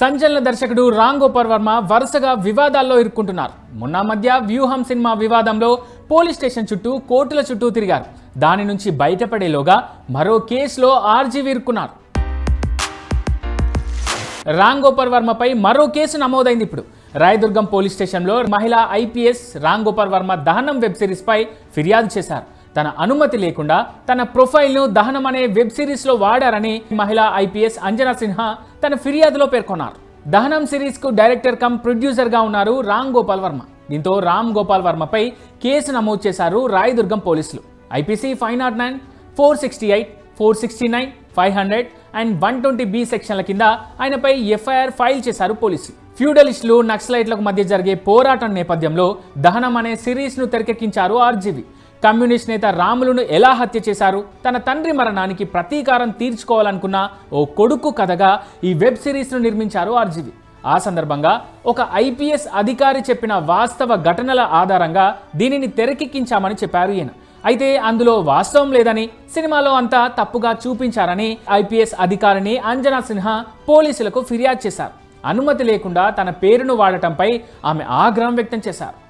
సంచలన దర్శకుడు రామ్ గోపాల్ వర్మ వరుసగా వివాదాల్లో ఇరుక్కుంటున్నారు. మొన్న మధ్య వ్యూహం సినిమా వివాదంలో పోలీస్ స్టేషన్ చుట్టూ కోర్టుల చుట్టూ తిరిగారు. దాని నుంచి బయటపడేలోగా మరో కేసులో ఆర్జీవి ఇరుక్కున్నారు. రామ్ గోపాల్ వర్మపై మరో కేసు నమోదైంది ఇప్పుడు. రాయదుర్గం పోలీస్ స్టేషన్లో మహిళా ఐపీఎస్ రామ్ గోపాల్ వర్మ దహనం వెబ్ సిరీస్పై ఫిర్యాదు చేశారు. తన అనుమతి లేకుండా తన ప్రొఫైల్ను దహనం అనే వెబ్ సిరీస్లో వాడారని మహిళా ఐపీఎస్ అంజనా సిన్హా తన ఫిర్యాదులో పేర్కొన్నారు. దహనం సిరీస్కు డైరెక్టర్ కమ్ ప్రొడ్యూసర్గా ఉన్నారు రామ్ గోపాల్ వర్మ. దీంతో రామ్ గోపాల్ వర్మపై కేసు నమోదు చేశారు రాయదుర్గం పోలీసులు. IPC five nought nine four sixty eight four sixty nine five hundred and one twenty B సెక్షన్ల కింద ఆయనపై ఎఫ్ఐఆర్ ఫైల్ చేశారు పోలీసులు. ఫ్యూడలిస్టులు నక్సలైట్లకు మధ్య జరిగే పోరాటం నేపథ్యంలో దహనం అనే సిరీస్ను తెరకెక్కించారు ఆర్జీవి. కమ్యూనిస్ట్ నేత రాములను ఎలా హత్య చేశారు? తన తండ్రి మరణానికి ప్రతీకారం తీర్చుకోవాలనుకున్న ఓ కొడుకు కథగా ఈ వెబ్ సిరీస్ను నిర్మించారు ఆర్జీవి. ఆ సందర్భంగా ఒక ఐపీఎస్ అధికారి చెప్పిన వాస్తవ ఘటనల ఆధారంగా దీనిని తెరకెక్కించామని చెప్పారు ఈయన. అయితే అందులో వాస్తవం లేదని సినిమాలో అంతా తప్పుగా చూపించారని ఐపీఎస్ అధికారిని అంజనా సిన్హా పోలీసులకు ఫిర్యాదు చేశారు. అనుమతి లేకుండా తన పేరును వాడటంపై ఆమె ఆగ్రహం వ్యక్తం చేశారు.